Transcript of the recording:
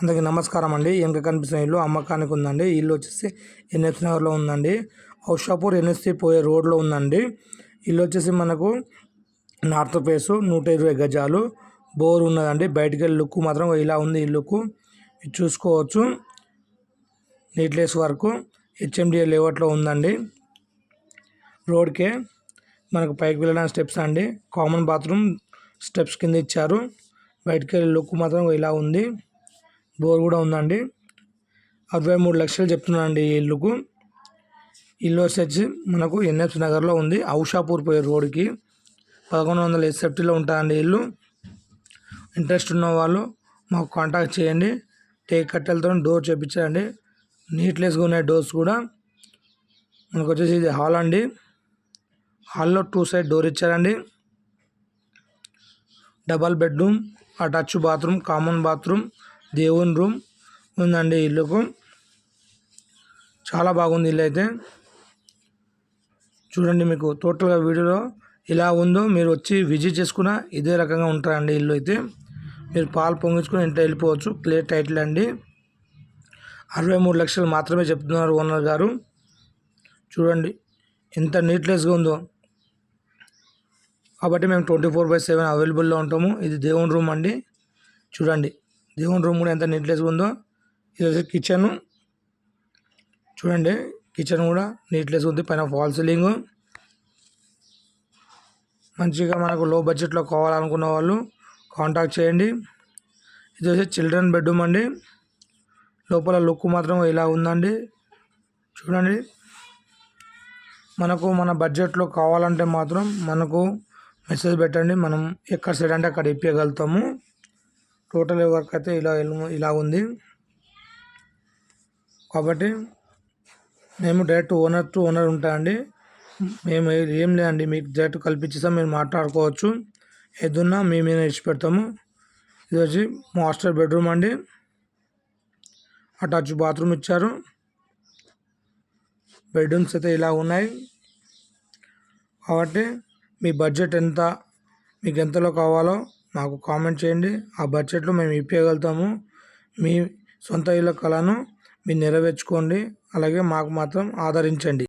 అందరికీ నమస్కారం అండి. వెనక కనిపిస్తున్న ఇల్లు? అమ్మకానికి ఉందండి. ఇల్లు వచ్చేసి ఎన్ఎస్ నగర్లో ఉందండి. ఔషాపూర్ ఎన్ఎస్సి పోయే రోడ్లో ఉందండి. ఇల్లు వచ్చేసి మనకు నార్త్ ఫేసు నూట ఇరవై గజాలు. బోర్ ఉన్నదండి. బయటికి వెళ్ళి లుక్ మాత్రం ఇలా ఉంది ఇల్లుకు ఇది చూసుకోవచ్చు. నీట్లెస్ వరకు. హెచ్ఎండిఏ లేఅవుట్లో ఉందండి. రోడ్కే మనకు పైకి వెళ్ళడానికి స్టెప్స్ అండి. కామన్ బాత్రూమ్ స్టెప్స్ కింద ఇచ్చారు. బయటికి వెళ్ళే లుక్ మాత్రం ఇలా ఉంది. బోర్ కూడా ఉందండి. అరవై మూడు లక్షలు చెప్తున్నానండి ఈ ఇల్లుకు. ఇల్లు వచ్చేసి మనకు ఎన్ఎఫ్ నగర్లో ఉంది. ఔషాపూర్ పోయే రోడ్కి పదకొండు వందల ఎస్ఎఫ్టీలో ఉంటుందండి ఇల్లు. ఇంట్రెస్ట్ ఉన్న వాళ్ళు మాకు కాంటాక్ట్ చేయండి. టేక్ కట్టెలతో డోర్ చేపించండి నీట్లెస్గా ఉన్నాయి డోర్స్ కూడా. మనకు వచ్చేసి ఇది హాల్ అండి. హాల్లో టూ సైడ్ డోర్ ఇచ్చారండి. Double bedroom attach bathroom common bathroom దేవుని రూమ్ ఉందండి ఇల్లుకు. చాలా బాగుంది ఇల్లు అయితే చూడండి మీకు టోటల్గా వీడియోలో ఇలా ఉందో మీరు వచ్చి విజిట్ చేసుకున్న ఇదే రకంగా ఉంటారండి ఇల్లు అయితే. మీరు పాలు పొంగించుకుని ఇంట్లో వెళ్ళిపోవచ్చు. క్లియర్ టైటిల్ అండి. అరవై మూడు లక్షలు మాత్రమే చెప్తున్నారు ఓనర్ గారు. చూడండి ఎంత నీట్నెస్గా ఉందో. కాబట్టి మేము ట్వంటీ ఫోర్ బై సెవెన్ అవైలబుల్లో ఉంటాము. ఇది దేవుని రూమ్ అండి. చూడండి. దేవుని రూమ్ కూడా ఎంత నీట్నెస్గా ఉందో ఇది వచ్చి కిచెన్ చూడండి. కిచెన్ కూడా నీట్నెస్గా ఉంది. పైన ఫాల్ సీలింగ్ మంచిగా మనకు లో బడ్జెట్లో కావాలనుకున్న వాళ్ళు కాంటాక్ట్ చేయండి. ఇది వచ్చి చిల్డ్రన్ బెడ్రూమ్ అండి. లోపల లుక్ మాత్రం ఇలా ఉందండి. చూడండి. మనకు మన బడ్జెట్లో కావాలంటే మాత్రం మనకు మెసేజ్ పెట్టండి. మనం ఎక్కడ సైడ్ అంటే అక్కడ ఇప్పగలుగుతాము టోటల్ వర్క్ అయితే ఇలా ఇలా ఉంది. కాబట్టి మేము డైరెక్ట్ ఓనర్ టు ఓనర్ ఉంటాయండి మేము ఏం లేదండి. మీకు డైరెక్ట్ కల్పించేస్తాం మీరు మాట్లాడుకోవచ్చు. ఏదున్నా మీ మీద ఇచ్చి పెడతాము. ఇది వచ్చి మాస్టర్ బెడ్రూమ్ అండి. అటాచ్ బాత్రూమ్ ఇచ్చారు. బెడ్రూమ్స్ అయితే ఇలా ఉన్నాయి. కాబట్టి మీ బడ్జెట్ ఎంత మీకు ఎంతలో కావాలో మాకు కామెంట్ చేయండి. ఆ బడ్జెట్లో మేము ఇప్పగలుగుతాము మీ సొంత ఇళ్ళ కళను మీరు నెరవేర్చుకోండి. అలాగే మాకు మాత్రం ఆదరించండి.